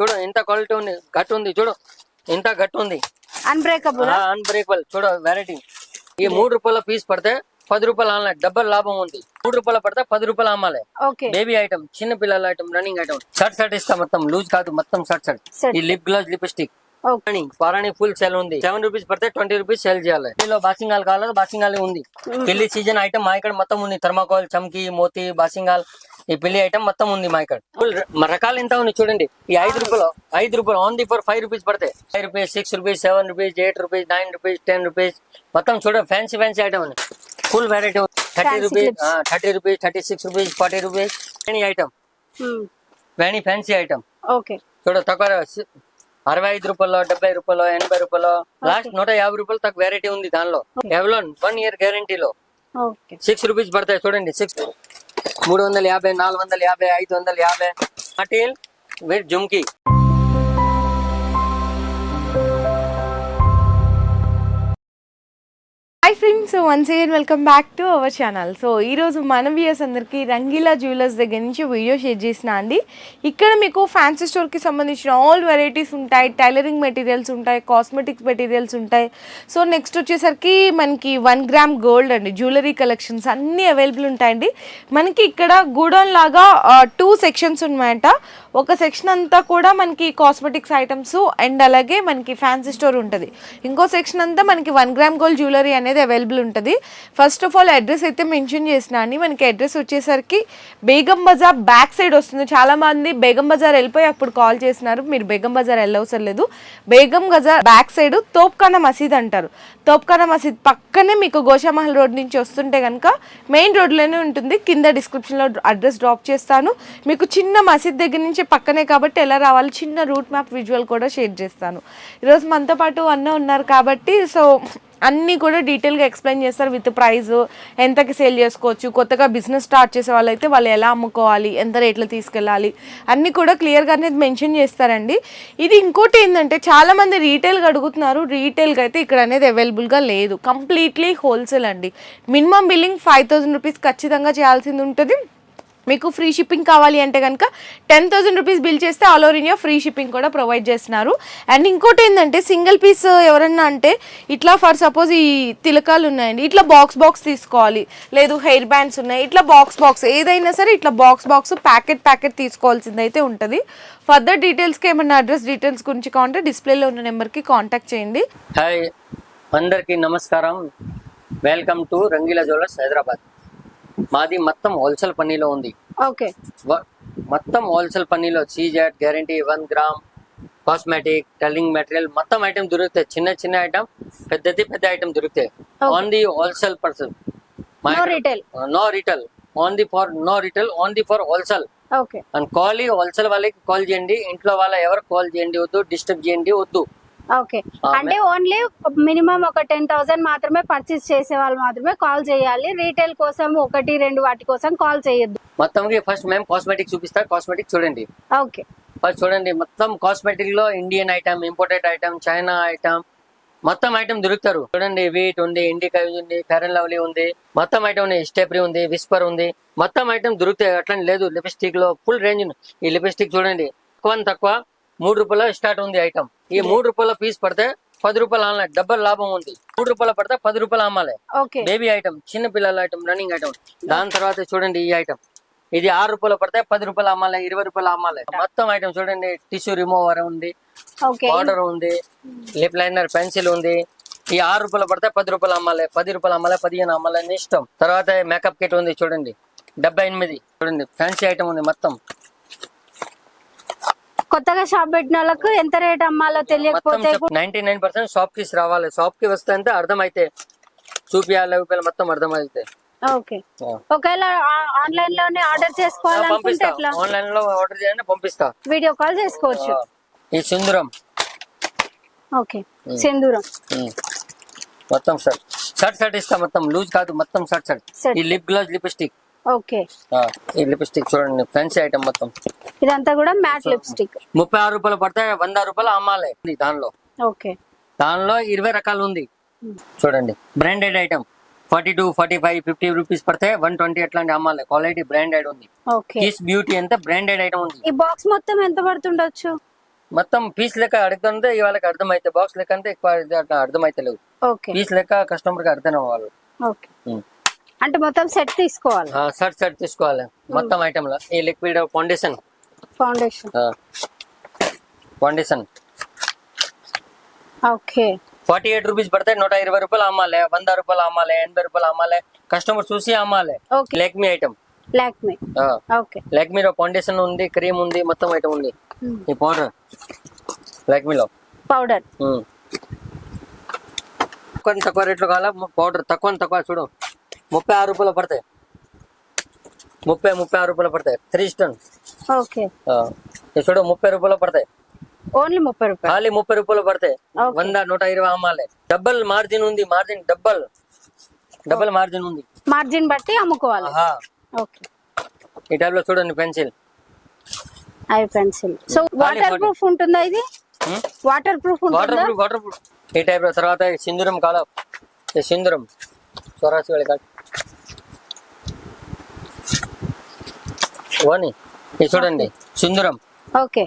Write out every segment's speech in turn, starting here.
చూడు ఎంత క్వాలిటీ ఉంది. గట్టు ఉంది చూడు. ఎంత గట్టు ఉంది. అన్బ్రేకబుల్ అన్బ్రేకబుల్ చూడు వెరైటీ ఈ మూడు రూపాయల పీస్ పడితే పది రూపాయలు ఆన్లైన్ డబ్బల్ లాభం ఉంది. మూడు రూపాయలు పడితే పది రూపాయలు అమ్మాలి. బేబీ ఐటమ్ చిన్న పిల్లల item running item shirt shirt ఇస్తా మొత్తం. లూజ్ కాదు మొత్తం షర్ట్ షర్ట్. ఈ లిప్ గ్లౌజ్ లిప్స్టిక్ పారాణి ఫుల్ సేల్ ఉంది. సెవెన్ రూపీస్ పడితే ట్వంటీ రూపీస్ సేల్ చేయాలి. ఇందులో బాసింగాల్ కావాలి బాసింగాల్ ఉంది. పెళ్ళి సీజన్ ఐటమ్ మా ఇక్కడ మొత్తం ఉంది. థర్మాకోల్ చమ్కి మోతి బాసింగాల్ ఈ పెళ్ళి ఐటమ్ మొత్తం ఉంది మా ఇక్కడ. రకాలు ఎంత ఉంది చూడండి. ఈ ఐదు రూపాయలు ఐదు రూపాయలు ఓన్లీ ఫర్ ఫైవ్ రూపీస్ పడతాయి five rupees six rupees seven rupees eight rupees nine rupees ten rupees మొత్తం చూడండి ఫ్యాన్సీ ఫ్యాన్సీ ఐటమ్ ఉంది. Full variety thirty rupees. Thirty rupees thirty six rupees forty rupees item వేణి fancy item okay చూడ తక్కువ అరవై ఐదు రూపాయలు డెబ్బై రూపాయలు ఎనభై రూపాయలు. లాస్ట్ నూట యాభై రూపాయలు తక్కువ వెరైటీ ఉంది దానిలో. ఎవలోన్ వన్ ఇయర్ గ్యారంటీలో సిక్స్ రూపీస్ పడతాయి చూడండి సిక్స్ మూడు వందల యాభై నాలుగు వందల యాభై ఐదు వందల యాభై. అటీల్ with జుమ్కి. Hi friends once again welcome back to our channel so ఈరోజు మన వ్యూయర్స్ అందరికీ రంగీలా జ్యువెలర్స్ దగ్గర నుంచి వీడియో షేర్ చేసిన అండి. ఇక్కడ మీకు ఫ్యాన్సీ స్టోర్కి సంబంధించిన ఆల్ వెరైటీస్ ఉంటాయి టైలరింగ్ మెటీరియల్స్ ఉంటాయి కాస్మెటిక్స్ మెటీరియల్స్ ఉంటాయి. సో నెక్స్ట్ వచ్చేసరికి మనకి వన్ గ్రామ్ గోల్డ్ అండి. జ్యువెలరీ కలెక్షన్స్ అన్నీ అవైలబుల్ ఉంటాయండి. మనకి ఇక్కడ గూడౌన్ లాగా టూ సెక్షన్స్ ఉన్నాయంట. ఒక సెక్షన్ అంతా కూడా మనకి కాస్మెటిక్స్ ఐటమ్స్ అండ్ అలాగే మనకి ఫ్యాన్సీ స్టోర్ ఉంటుంది. ఇంకో సెక్షన్ అంతా మనకి వన్ గ్రామ్ గోల్డ్ జ్యువెలరీ అనేది అవైలబుల్ ఉంటుంది. ఫస్ట్ ఆఫ్ ఆల్ అడ్రస్ అయితే మెన్షన్ చేసిన అండి. మనకి అడ్రస్ వచ్చేసరికి బేగం బజార్ బ్యాక్ సైడ్ వస్తుంది. చాలామంది బేగం బజార్ వెళ్ళిపోయి అప్పుడు కాల్ చేసినారు. మీరు బేగం బజార్ వెళ్ళవసరం లేదు. బేగం బజార్ బ్యాక్ సైడ్ తోప్ఖానా మసీద్ అంటారు. తోప్ఖానా మసీద్ పక్కనే మీకు గోషామహల్ రోడ్ నుంచి వస్తుంటే కనుక మెయిన్ రోడ్లోనే ఉంటుంది. కింద డిస్క్రిప్షన్లో అడ్రస్ డ్రాప్ చేస్తాను. మీకు చిన్న మసీద్ దగ్గర నుంచి పక్కనే కాబట్టి ఎలా రావాలి? చిన్న రూట్ మ్యాప్ విజువల్ కూడా షేర్ చేస్తాను. ఈరోజు మనతో పాటు అన్న ఉన్నారు కాబట్టి సో అన్నీ కూడా డీటెయిల్గా ఎక్స్ప్లెయిన్ చేస్తారు విత్ ప్రైస్ ఎంతకి సేల్ చేసుకోవచ్చు కొత్తగా బిజినెస్ స్టార్ట్ చేసే వాళ్ళైతే వాళ్ళు ఎలా అమ్ముకోవాలి ఎంత రేట్లో తీసుకెళ్ళాలి అన్నీ కూడా క్లియర్గా అనేది మెన్షన్ చేస్తారండి. ఇది ఇంకోటి ఏంటంటే చాలామంది రీటైల్గా అడుగుతున్నారు రీటైల్గా అయితే ఇక్కడ అనేది అవైలబుల్గా లేదు. కంప్లీట్లీ హోల్సేల్ అండి. Minimum billing five thousand rupees ఖచ్చితంగా చేయాల్సింది ఉంటుంది. మీకు ఫ్రీ షిప్పింగ్ కావాలి అంటే కనుక టెన్ థౌసండ్ రూపీస్ బిల్ చేస్తే all over India free shipping కూడా ప్రొవైడ్ చేస్తున్నారు. అండ్ ఇంకోటి ఏంటంటే సింగిల్ పీస్ ఎవరన్నా అంటే ఇట్లా ఫర్ సపోజ్ ఈ తిలకాలు ఉన్నాయండి ఇట్లా బాక్స్ బాక్స్ తీసుకోవాలి. లేదు హెయిర్ బ్యాండ్స్ ఉన్నాయి ఇట్లా బాక్స్ బాక్స్ ఏదైనా సరే ఇట్లా బాక్స్ బాక్స్ ప్యాకెట్ ప్యాకెట్ తీసుకోవాల్సింది అయితే ఉంటుంది. ఫర్దర్ డీటెయిల్స్కి ఏమన్నా అడ్రస్ డీటెయిల్స్ గురించి కావాలంటే డిస్ప్లేలో ఉన్న నెంబర్కి కాంటాక్ట్ చేయండి. హాయ్ అందరికీ నమస్కారం. Welcome to Rangeela jewellers Hyderabad మాది మొత్తం హోల్సేల్ పన్నీలో ఉంది. ఓకే. మొత్తం హోల్సేల్ పన్నీలో సీజెట్ guarantee one gram cosmetic telling material మొత్తం ఐటమ్ దొరుకుతాయి. చిన్న చిన్న ఐటమ్ పెద్దది పెద్ద ఐటమ్ దొరుకుతాయి. Okay. On the wholesale person. No retail on the for no retail on the for wholesale and call wholesale వాళ్ళకి కాల్ చేయండి. ఇంట్లో వాళ్ళ ఎవరు కాల్ చేయండి వద్దు డిస్టర్బ్ చేయండి వద్దు. ఓకే. అంటే ఓన్లీ మినిమం ఒక టెన్ థౌసండ్ మాత్రమే పర్చేస్ చేసే వాళ్ళు మాత్రమే కాల్ చేయాలి. రీటైల్ కోసం ఒకటి రెండు వాటి కోసం కాల్ చేయొద్దు. మొత్తంకి ఫస్ట్ మేము కాస్మెటిక్ చూపిస్తా. కాస్మెటిక్ చూడండి. ఓకే. ఫస్ట్ చూడండి. మొత్తం కాస్మెటిక్లో Indian item imported item China item మొత్తం ఐటమ్ దొరుకుతారు. చూడండి వీట్ ఉంది ఇండికా ఉంది ఫెర్ అండ్ లవ్లీ ఉంది. మొత్తం ఐటమ్ ఉంది స్టెప్రీ ఉంది విస్పర్ ఉంది. మొత్తం ఐటమ్ దొరుకుతాయి. అట్లా లేదు. లిప్స్టిక్లో ఫుల్ రేంజ్ ఉంది. ఈ లిప్స్టిక్ చూడండి. తక్కువ తక్కువ. మూడు రూపాయల స్టార్ట్ ఉంది ఐటమ్ ఈ మూడు రూపాయల పీస్ పడితే పది రూపాయలు ఆన్లైన్ డబ్బల్ లాభం ఉంది. మూడు రూపాయలు పడితే పది రూపాయలు అమ్మాలి. బేబీ ఐటమ్ చిన్న పిల్లల ఐటమ్ రన్నింగ్ ఐటమ్ దాని తర్వాత చూడండి ఈ ఐటమ్ ఇది ఆరు రూపాయలు పడితే పది రూపాయలు అమ్మాలి ఇరవై రూపాయలు అమ్మాలి. మొత్తం ఐటమ్ చూడండి టిష్యూ రిమూవర్ ఉంది పౌడర్ ఉంది లిప్ లైనర్ పెన్సిల్ ఉంది. ఈ ఆరు రూపాయలు పడితే పది రూపాయలు అమ్మాలి పది రూపాయలు అమ్మాలి పదిహేను అమ్మాలి అని ఇష్టం. తర్వాత మేకప్ కిట్ ఉంది చూడండి డెబ్బై ఎనిమిది. చూడండి ఫ్యాన్సీ ఐటమ్ ఉంది మొత్తం. కొత్తగా షాప్ పెట్టిన వాళ్ళకు ఎంత రేట్ అమ్మాలో తెలియకపోతే నైన్టీ నైన్ పర్సెంట్ షాప్కి రావాలి. షాప్కి వస్తే అంటే అర్థమైతే. చూపియాలి రూపాయలు మొత్తం అర్థమైతే. ఓకే. ఒకవేళ ఆన్లైన్లోనే ఆర్డర్ చేసుకోవాలనుకుంటే ఆన్లైన్లో ఆర్డర్ చేయండి పంపిస్తా. వీడియో కాల్ చేసుకోవచ్చు. ఈ సింధూరం. ఓకే. సింధూరం. మొత్తం షర్ట్ షర్ట్ షర్ట్ ఇస్తా మొత్తం. లూజ్ కాదు మొత్తం షర్ట్ షర్ట్. ఈ లిప్ గ్లౌజ్ లిప్స్టిక్ ఓకే. ఈ లిప్స్టిక్ చూడండి ఫ్యాన్సీ ఐటమ్ మొత్తం. ఇదంతా కూడా మ్యాట్ లిప్స్టిక్ ముప్పై ఆరు రూపాయలు పడితే వంద రూపాయలు అమ్మాలి దానిలో. ఓకే. దానిలో ఇరవై రకాలు ఉంది. చూడండి branded item forty two forty five fifty rupees పడితే వన్ ట్వంటీ అట్లాంటి అమ్మాలి. క్వాలిటీ బ్రాండెడ్ ఉంది. కిస్ బ్యూటీ అంతా బ్రాండెడ్ ఐటమ్ ఉంది. ఈ బాక్స్ మొత్తం ఎంత పడుతుండొచ్చు? మొత్తం పీస్ లెక్క అడుగుతుంటే వాళ్ళకి అర్థమైతే బాక్స్ లెక్క అంటే ఎక్కువ ఓకే. పీస్ లెక్క కస్టమర్కి అర్థం అవ్వాలి. అంటే మొత్తం సెట్ తీసుకోవాలి. షర్ట్ షర్ట్ తీసుకోవాలి. మొత్తం ఐటమ్లో. ఈ liquid foundation foundation foundation okay forty eight rupees పడతాయి నూట ఇరవై రూపాయలు అమ్మాలి వంద రూపాయలు అమ్మాలి ఎనభై రూపాయలు అమ్మాలి కస్టమర్ చూసి అమ్మాలి. Okay Lakme item Lakme okay లెక్మీలో foundation ఉంది క్రీమ్ ఉంది మొత్తం ఐటమ్ ఉంది. ఈ పౌడర్ లెక్మీలో పౌడర్ కొంచెం తక్కువ రేట్లో కావాలా? పౌడర్ తక్కువ తక్కువ చూడు. ముప్పై ఆరు రూపాయలు పడతాయి. ముప్పై ముప్పై ఆరు రూపాయలు పడతాయి. Three stone okay. చూడు ముప్పై రూపాయలు పడతాయి. ఓన్లీ ముప్పై రూపాయలు? ఖాళీ ముప్పై రూపాయలు పడతాయి. వంద నూట ఇరవై అమ్మాలి. డబల్ మార్జిన్ ఉంది మార్జిన్ డబల్ డబల్ మార్జిన్ ఉంది. మార్జిన్ బట్టి అమ్ముకోవాలి. ఓకే. ఈ టైప్లో చూడండి pencil eye pencil so waterproof ఉంటుందా ఇది? Waterproof waterproof waterproof ఈ టైప్లో తర్వాత సింధూరం కాల. సింధూరం. స్వరాజ్ వేళ ఓని ఇది చూడండి సింధూరం ఓకే.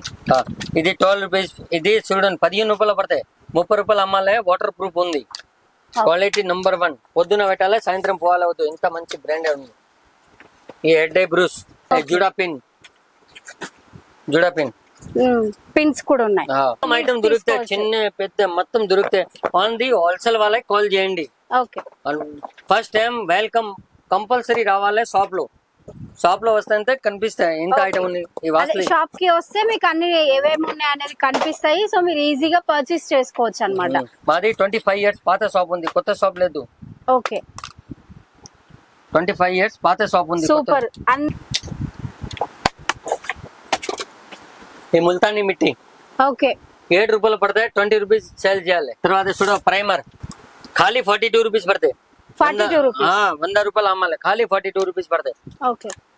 ఇది ట్వెల్వ్ రూపీస్ ఇది చూడండి పదిహేను రూపాయలు పడతాయి. ముప్పై రూపాయలు అమ్మాలే వాటర్ ప్రూఫ్ ఉంది క్వాలిటీ నంబర్ వన్ పొద్దున పెట్టాలి సాయంత్రం పోవాలి వద్దు. ఇంత మంచి బ్రాండ్ ఉంది. ఈ హెడ్ బ్రూస్ జుడా పిన్. జుడా పిన్. పిన్స్ కూడా ఉన్నాయి. ఐటమ్ దొరికితే చిన్న పెద్ద మొత్తం దొరికితే ఆన్ ది హోల్సేల్ వాళ్ళకి కాల్ చేయండి. ఫస్ట్ టైం వెల్కమ్ కంపల్సరీ రావాలి షాప్లో. షాప్లో వస్తే కనిపిస్తాయి. ఇంత ఐటమ్ ఉంది. షాప్కి వస్తే మీకు అన్ని ఏమేమి ఉన్నాయి అనేది కనిపిస్తాయి. సో మీరు ఈజీగా పర్చేస్ చేసుకోవచ్చు అన్నమాట. మాది ట్వంటీ ఫైవ్ ఇయర్స్ పాత షాప్ ఉంది. కొత్త షాప్ లేదు. ఓకే ట్వంటీ ఫైవ్ ఇయర్స్ పాత షాప్ ఉంది. సూపర్ ఈ ముల్తానీ మిట్టి. ఓకే ఏడు రూపాయలు పడతాయి ట్వంటీ రూపీస్ సేల్ చేయాలి. తర్వాత చూడ ప్రైమర్ ఖాళీ ఫార్టీ టూ రూపీస్ పడతాయి. 42 rupees. ఆ, వంద రూపాయలు అమ్మాలి. ఖాళీ ఫార్టీ టూ రూపీస్ పడతాయి.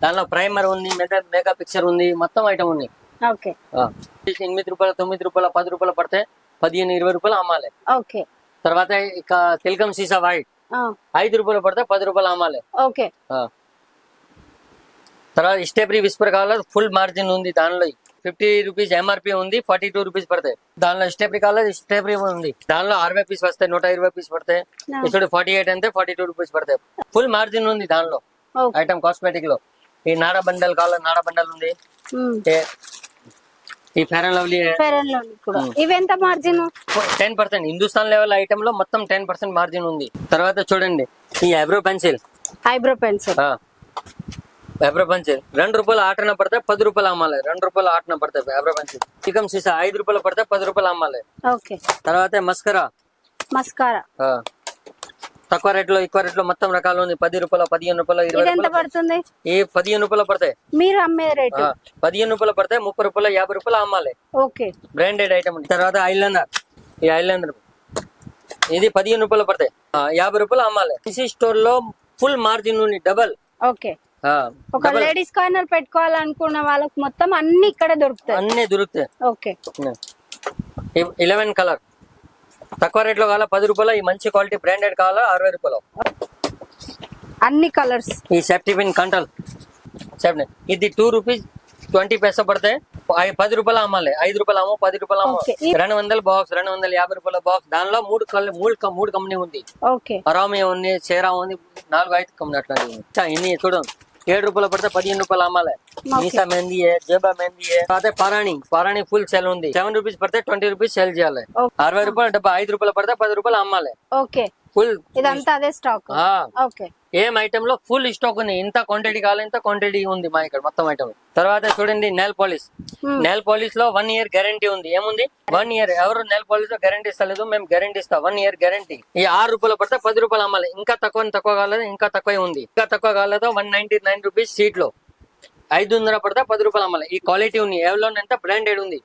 దానిలో ప్రైమర్ ఉంది మెగా పిక్చర్ ఉంది మొత్తం ఐటమ్ ఉంది. ఎనిమిది రూపాయలు తొమ్మిది రూపాయలు పది రూపాయలు పడతాయి పదిహేను ఇరవై రూపాయలు అమ్మాలి. తర్వాత ఇక తిలకం సీసా వైట్ ఐదు రూపాయలు పడితే పది రూపాయలు అమ్మాలి. తర్వాత స్టెప్రీ విస్పర్ కావాలా? ఫుల్ మార్జిన్ ఉంది దానిలో. ఫిఫ్టీ రూపీస్ ఎంఆర్పి ఉంది ఫార్టీ టూ రూపీస్ పడతాయి. దానిలో స్టెప్రీ కావాలా స్టెప్రీ ఉంది. దానిలో అరవై పీస్ వస్తాయి నూట ఇరవై పీస్ పడతాయి. ఇప్పుడు ఫార్టీ ఎయిట్ అంటే ఫార్టీ టూ రూపీస్ పడతాయి. ఫుల్ మార్జిన్ ఉంది దానిలో. ఐటమ్ కాస్మెటిక్లో. ఈ నాడ బండల్ కావాలా? నాడ బండల్ ఉంది. ఈ Fair and Lovely Fair and Lovely కూడా. ఇవి ఎంత margin ten percent Hindustan Lever ఐటమ్లో మొత్తం టెన్ పర్సెంట్ మార్జిన్ ఉంది. తర్వాత చూడండి. ఈ eyebrow pencil eyebrow pencil eyebrow pencil రెండు రూపాయలు ఆటన పడితే పది రూపాయలు అమ్మాలి. రెండు రూపాయలు ఆటన పడతాయి ఐబ్రో పెన్సిల్ చికన్ సీసా ఐదు రూపాయలు పడితే పది రూపాయలు అమ్మాలి. ఓకే. తర్వాత మస్కరా. మస్కారా. తక్కువ రేట్లో ఎక్కువ రేట్లో మొత్తం రకాలు ఉంది. పది రూపాయలు పదిహేను రూపాయలు ఇరవై ఇది ఎంత రూపాయలు. పడుతుంది? ఈ పదిహేను రూపాయలు పడతాయి మీరు అమ్మే రేటు. పదిహేను రూపాయలు పడతాయి ముప్పై రూపాయలు యాభై రూపాయలు అమ్మాలి. ఓకే. బ్రాండెడ్ ఐటమ్ తర్వాత ఐలైనర్. ఈ ఐలైనర్. ఇది పదిహేను రూపాయలు పడతాయి యాభై రూపాయలు అమ్మాలి. సిసి స్టోర్లో ఫుల్ మార్జిన్ ఉంది. డబల్. ఓకే. ఒక లేడీస్ కార్నర్ పెట్టుకోవాలనుకున్న వాళ్ళకి మొత్తం అన్ని ఇక్కడ దొరుకుతాయి. అన్ని దొరుకుతాయి. ఓకే. ఇలెవెన్ కలర్ తక్కువ రేట్లో కావాలా? పది రూపాయలు? ఈ మంచి క్వాలిటీ బ్రాండెడ్ కావాలా? అరవై రూపాయలు? అన్ని కలర్స్ ఈ సేఫ్టీ పిన్ కంట్రోల్. సేఫ్టీ ఇది టూ రూపీస్ ట్వంటీ పైసా పడతాయి. పది రూపాయలు అమ్మాలి. ఐదు రూపాయలు అమ్ము పది రూపాయలు అమ్ము. రెండు వందల బాక్స్ రెండు వందల యాభై రూపాయల బాక్స్ దానిలో మూడు మూడు మూడు కంపెనీ ఉంది. ఓకే. అరామి ఉంది చేరా ఉంది నాలుగు ఐదు కంపెనీ అట్లాంటివి. చా, ఇన్ని చూడండి ఏడు రూపాయలు పడితే పదిహేను రూపాయలు అమ్మాలి మీసా మెహందీ జేబా మెహందీ తర్వాత పారాణి పారాణి ఫుల్ సెల్ ఉంది సెవెన్ రూపీస్ పడితే ట్వంటీ రూపీస్ సెల్ చేయాలి Okay. అరవై రూపాయలు డబ్బా ఐదు రూపాయలు పడితే పది రూపాయలు అమ్మాలి ఓకే ఫుల్ ఇదంతా అదే స్టాక్ ఓకే ఏం ఐటమ్లో ఫుల్ స్టాక్ ఉంది. ఇంత క్వాంటిటీ కావాలి ఇంత క్వాంటిటీ ఉంది మా ఇక్కడ మొత్తం ఐటమ్ తర్వాత చూడండి నెల్ పాలిష్. నెల్ పాలిష్లో వన్ ఇయర్ గ్యారంటీ ఉంది. ఏముంది? వన్ ఇయర్ ఎవరు నెల్ పాలిష్లో గ్యారంటీ ఇస్తలేదు మేము గ్యారంటీ ఇస్తాం. వన్ ఇయర్ గ్యారంటీ ఈ ఆరు రూపాయలు పడితే పది రూపాయలు అమ్మాలి. ఇంకా తక్కువ తక్కువ కాలేదు ఇంకా తక్కువ ఉంది. ఇంకా తక్కువ కాలేదు వన్ నైన్టీ నైన్ రూపీస్ సీట్లో. ఐదు వందల పడితే పది రూపాయలు అమ్మాలి. ఈ క్వాలిటీ ఉంది. ఎవలోన్ ఎంత బ్రాండెడ్ ఉంది.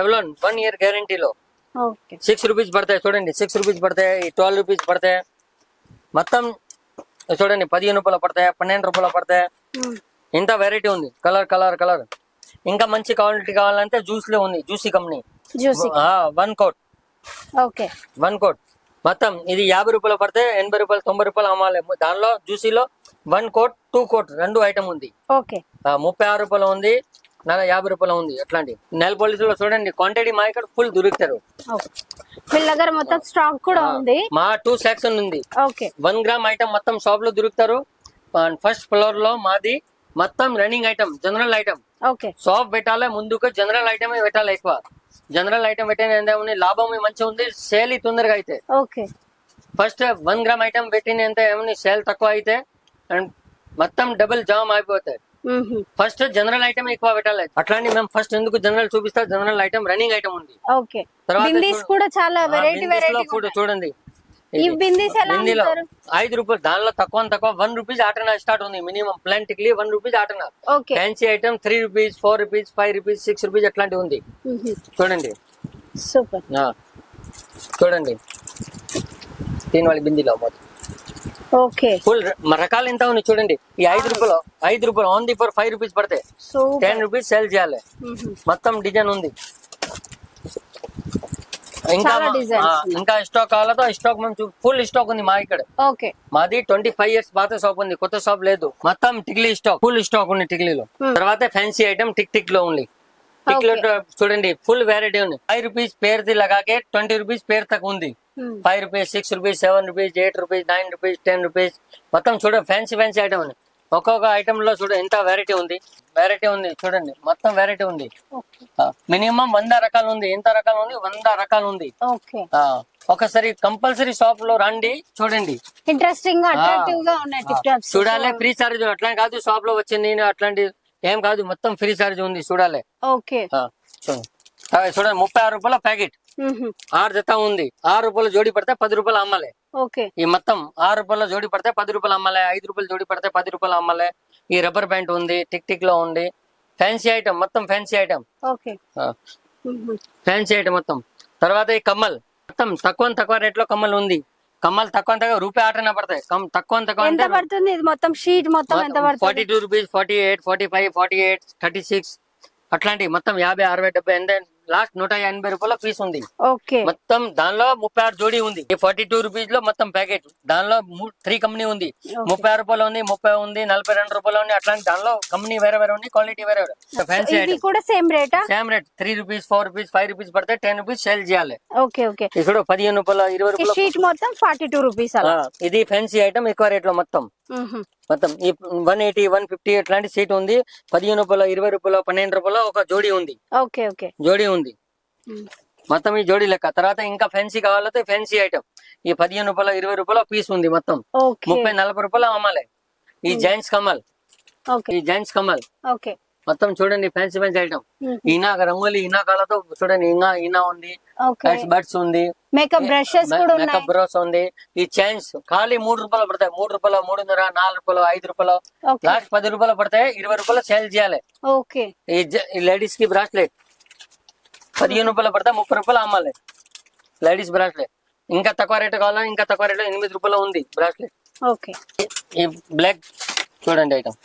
ఎవలోన్ వన్ ఇయర్ గ్యారంటీలో ఓకే సిక్స్ రూపీస్ పడతాయి. చూడండి. సిక్స్ రూపీస్ పడతాయి. ట్వెల్వ్ రూపీస్ పడతాయి. మొత్తం చూడండి పదిహేను రూపాయలు పడతాయి పన్నెండు రూపాయలు పడతాయి? ఇంత వెరైటీ ఉంది. కలర్ కలర్ కలర్ ఇంకా మంచి క్వాలిటీ కావాలంటే జ్యూస్లో ఉంది juicy company juicy one coat okay one coat మొత్తం ఇది యాభై రూపాయలు పడితే ఎనభై రూపాయలు తొంభై రూపాయలు అమ్మాలి. దానిలో జ్యూసీలో వన్ కోట్ టూ కోట్ రెండు ఐటమ్ ఉంది. ముప్పై ఆరు రూపాయలు ఉంది. నలభై యాభై రూపాయలు ఉంది. అట్లాంటి నెల పాలిస్లో చూడండి క్వాంటిటీ మా ఇక్కడ ఫుల్ దొరుకుతారు. వీళ్ళ దగ్గర మొత్తం స్టాక్ కూడా ఉంది. మా టూ సెక్షన్ ఉంది. ఓకే. వన్ గ్రామ్ ఐటమ్ మొత్తం షాప్లో దొరుకుతారు. ఫస్ట్ ఫ్లోర్లో మాది మొత్తం running item general item okay. Shop పెట్టాలి ముందుకు జనరల్ ఐటమ్ పెట్టాలి ఎక్కువ. జనరల్ ఐటమ్ పెట్టిన లాభం మంచిగా ఉంది సేల్ తొందరగా అయితే. Okay. First one gram item పెట్టిన ఎంత ఏమని సేల్ తక్కువ అయితే అండ్ మొత్తం డబుల్ జామ్ అయిపోతాయి. ఫస్ట్ జనరల్ ఐటమ్ ఎక్కువ పెట్టాలి. అట్లాంటి మేము ఫస్ట్ ఎందుకు జనరల్ చూపిస్తా? జనరల్ ఐటమ్ రన్నింగ్ ఐటమ్ ఉంది. ఓకే. బిందీస్ కూడా చాలా వెరైటీ వెరైటీ ఫుడ్ చూడండి. అమ్ముతారు ఐదు రూపాయలు దానిలో తక్కువ తక్కువ. వన్ రూపీస్ ఆటనా స్టార్ట్ ఉంది. మినిమం ప్లాన్ టిక్లీ one rupees ఆటనా fancy item three rupees four rupees five rupees six rupees అట్లాంటి ఉంది. చూడండి. సూపర్. చూడండి. దీని వాళ్ళ బిందీలో మొత్తం. ఓకే. ఫుల్ రకాలు ఎంత ఉంది చూడండి. ఈ ఐదు రూపాయలు ఐదు రూపాయలు ఓన్లీ ఫర్ ఫైవ్ రూపీస్ పడతాయి టెన్ రూపీస్ సేల్ చేయాలి. మొత్తం డిజైన్ ఉంది. ఇంకా స్టాక్ కావాలతో స్టాక్ మేము ఫుల్ స్టాక్ ఉంది మా ఇక్కడ. ఓకే. మాది ట్వంటీ ఫైవ్ ఇయర్స్ పాత షాప్ ఉంది. కొత్త షాప్ లేదు. మొత్తం టిక్లీ స్టాక్ ఫుల్ స్టాక్ ఉంది టిక్లీలో. తర్వాత ఫ్యాన్సీ ఐటమ్ టిక్ టిక్లో ఉంది. చూడండి ఫుల్ వెరైటీ ఉంది. ఫైవ్ రూపీస్ పేరు ది లగాకే ట్వంటీ రూపీస్ పేరు తక్కువ ఉంది. Five rupees six rupees seven rupees eight rupees nine rupees ten rupees మొత్తం చూడ ఫ్యాన్సీ ఫ్యాన్సీ ఐటమ్ ఉంది. ఒక్కొక్క ఐటమ్లో చూడ ఎంత వెరైటీ ఉంది. వెరైటీ ఉంది చూడండి. మొత్తం వెరైటీ ఉంది. మినిమం వంద రకాలు ఉంది. ఎంత రకాలు ఉంది? వంద రకాలు ఉంది. ఒకసారి కంపల్సరీ షాప్లో రండి చూడండి. ఇంట్రెస్టింగ్ చూడాలి ఫ్రీ చార్జ్ అట్లా కాదు షాప్లో వచ్చింది నేను అట్లాంటి ఏం కాదు మొత్తం ఫ్రీ చార్జ్ ఉంది చూడాలి. ఓకే. చూడండి. చూడండి ముప్పై ఆరు రూపాయల ప్యాకెట్. ఆరు జత ఉంది. ఆరు రూపాయలు జోడి పడితే పది రూపాయలు అమ్మాలి. ఓకే. ఈ మొత్తం ఆరు రూపాయల జోడి పడితే పది రూపాయలు అమ్మాలి. ఐదు రూపాయలు జోడి పడితే పది రూపాయలు అమ్మాలి. ఈ రబ్బర్ బ్యాండ్ ఉంది టిక్ టిక్లో ఉంది. ఫ్యాన్సీ ఐటమ్ మొత్తం ఫ్యాన్సీ ఐటమ్ ఫ్యాన్సీ ఐటమ్ మొత్తం. తర్వాత ఈ కమ్మల్. మొత్తం తక్కువ తక్కువ రేట్లో కమ్మల్ ఉంది. కమ్మల్ తక్కువ తక్కువ రూపాయి ఆటనే పడతాయి. కమ్- తక్కువ తక్కువ ఎంత పడుతుంది? ఇది మొత్తం షీట్ మొత్తం ఎంత forty two rupees forty eight forty five forty eight thirty six అట్లాంటి మొత్తం యాభై అరవై డెబ్బై ఎంత లాస్ట్ నూట ఎనభై రూపాయల పీస్ ఉంది. ఓకే. మొత్తం దానిలో ముప్పై ఆరు జోడి ఉంది. ఈ ఫార్టీ టూ రూపీస్లో మొత్తం ప్యాకెట్ దానిలో త్రీ కంపెనీ ఉంది. ముప్పై ఆరు రూపాయలు ఉంది ముప్పై ఉంది నలభై రెండు రూపాయలు ఉంది. అట్లాంటి దానిలో కంపెనీ వేరే వేరే ఉంది క్వాలిటీ వేరే వేరే. ఫ్యాన్సీ కూడా same రేటా same rate three rupees four rupees five rupees పడితే టెన్ రూపీస్ సేల్ చేయాలి. Okay okay. ఇక్కడ పదిహేను రూపాయలు ఇరవై రూపాయలు షీట్ మొత్తం ఫార్టీ టూ రూపీస్ ఇది ఫ్యాన్సీ ఐటమ్ ఎక్కువ రేట్లో మొత్తం. మొత్తం ఈ వన్ ఎయిటీ వన్ ఫిఫ్టీ అట్లాంటి సీట్ ఉంది. పదిహేను రూపాయలు ఇరవై రూపాయలు పన్నెండు రూపాయలు ఒక జోడీ ఉంది. Okay okay. జోడీ ఉంది. మొత్తం ఈ జోడీ లెక్క. తర్వాత ఇంకా ఫ్యాన్సీ కావాలంటే ఫ్యాన్సీ ఐటమ్ ఈ పదిహేను రూపాయలు ఇరవై రూపాయలు పీస్ ఉంది మొత్తం. ముప్పై నలభై రూపాయలు అమ్మాలి. ఈ జైంట్స్ కమల్. ఈ జైంట్స్ కమల్. ఓకే. మొత్తం చూడండి ఫ్యాన్సీ ఫ్యాన్సీ ఐటమ్. ఈనా రంగోలి ఈనా కాలతో చూడండి ఇంకా ఈనా ఉంది. బడ్స్ ఉంది. మేకప్ బ్రషెస్ మేకప్ బ్రోస్ ఉంది. ఈ చైన్స్ ఖాళీ మూడు రూపాయలు పడతాయి. మూడు రూపాయలు మూడున్నర నాలుగు రూపాయలు ఐదు రూపాయలు. లాస్ట్ పది రూపాయలు పడతాయి. ఇరవై రూపాయలు సేల్ చేయాలి. ఓకే. ఈ లేడీస్కి బ్రాస్లెట్ పదిహేను రూపాయలు పడతాయి ముప్పై రూపాయలు అమ్మాలి. లేడీస్ బ్రాస్లెట్ ఇంకా తక్కువ రేట్ కావాలా? ఇంకా తక్కువ రేట్ ఎనిమిది రూపాయలు ఉంది బ్రాస్లెట్ ఓకే. ఈ బ్లాక్ చూడండి ఐటమ్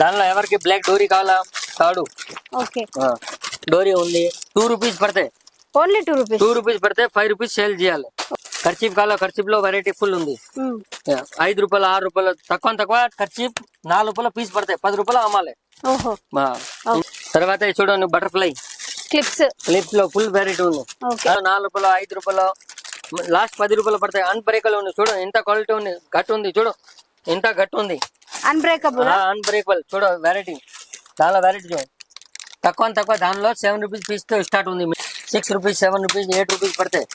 దానిలో ఎవరికి బ్లాక్ డోరీ కావాలా? తాడు ఓకే డోరీ ఉంది. టూ రూపీస్ పడతాయి only two rupees two rupees పడితే ఫైవ్ రూపీస్ సేల్ చేయాలి. ఖర్చీప్ కావాలా? ఖర్చీప్లో వెరైటీ ఫుల్ ఉంది Yeah, ఐదు రూపాయలు ఆరు రూపాయలు తక్కువ తక్కువ ఖర్చీప్ నాలుగు రూపాయలు పీస్ పడతాయి పది రూపాయలు అమ్మాలి. తర్వాత చూడండి బటర్ఫ్లై క్లిప్స్ లిప్స్లో ఫుల్ వెరైటీ ఉంది నాలుగు రూపాయలు ఐదు రూపాయలు లాస్ట్ పది రూపాయలు పడతాయి అన్బ్రేకల్ ఉంది. చూడు ఎంత క్వాలిటీ ఉంది. గట్టు ఉంది చూడు. ఎంత గట్టు ఉంది. అన్బ్రేకబుల్ అన్బ్రేకబుల్ చూడు వెరైటీ చాలా వెరైటీ చూడు. తక్కువ తక్కువ. దానిలో సెవెన్ రూపీస్ పీస్తో స్టార్ట్ ఉంది. Six rupees seven rupees eight rupees పడతాయి